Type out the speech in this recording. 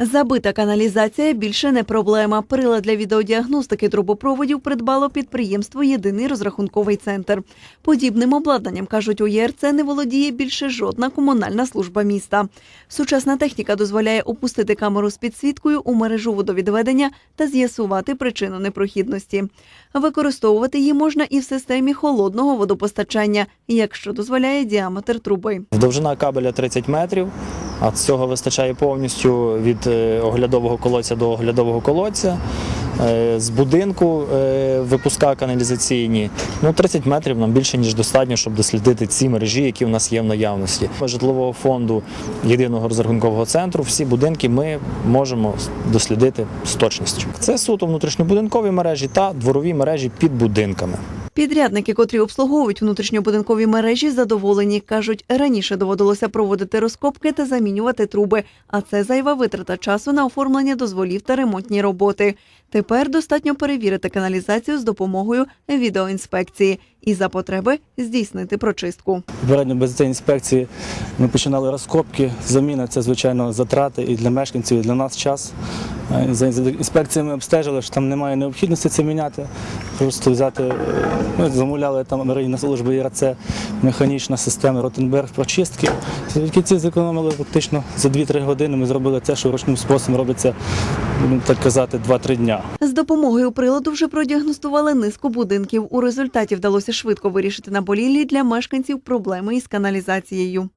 Забита каналізація більше не проблема. Прилад для відеодіагностики трубопроводів придбало підприємство Єдиний розрахунковий центр. Подібним обладнанням кажуть у ЄРЦ не володіє більше жодна комунальна служба міста. Сучасна техніка дозволяє опустити камеру з підсвіткою у мережу водовідведення та з'ясувати причину непрохідності. Використовувати її можна і в системі холодного водопостачання, якщо дозволяє діаметр труби. Довжина кабеля 30 метрів, а цього вистачає повністю від е, оглядового колодця до оглядового колодця. Е, З будинку е, випуска каналізаційні. Ну, 30 метрів нам більше, ніж достатньо, щоб дослідити ці мережі, які в нас є в наявності. Житлового фонду єдиного розрахункового центру всі будинки ми можемо дослідити з точністю. Це суто внутрішньобудинкові мережі та дворові мережі під будинками. Підрядники, котрі обслуговують внутрішньобудинкові мережі, задоволені. Кажуть, раніше доводилося проводити розкопки та замінювати труби, а це зайва витрата часу на оформлення дозволів та ремонтні роботи. Тепер достатньо перевірити каналізацію з допомогою відеоінспекції і за потреби здійснити прочистку. Попередньо без цієї інспекції ми починали розкопки. Заміна це звичайно затрати і для мешканців, і для нас час. Е, За інспекціями обстежили, що там немає необхідності це міняти. Просто взяти, е, ми замовляли там районна служба ЄРЦ, механічна система Ротенберг прочистки. Завдяки ці зекономили фактично за 2-3 години. Ми зробили те, що ручним способом робиться, будемо так казати, 2-3 дня. З допомогою приладу вже продіагностували низку будинків. У результаті вдалося швидко вирішити наболілі для мешканців проблеми із каналізацією.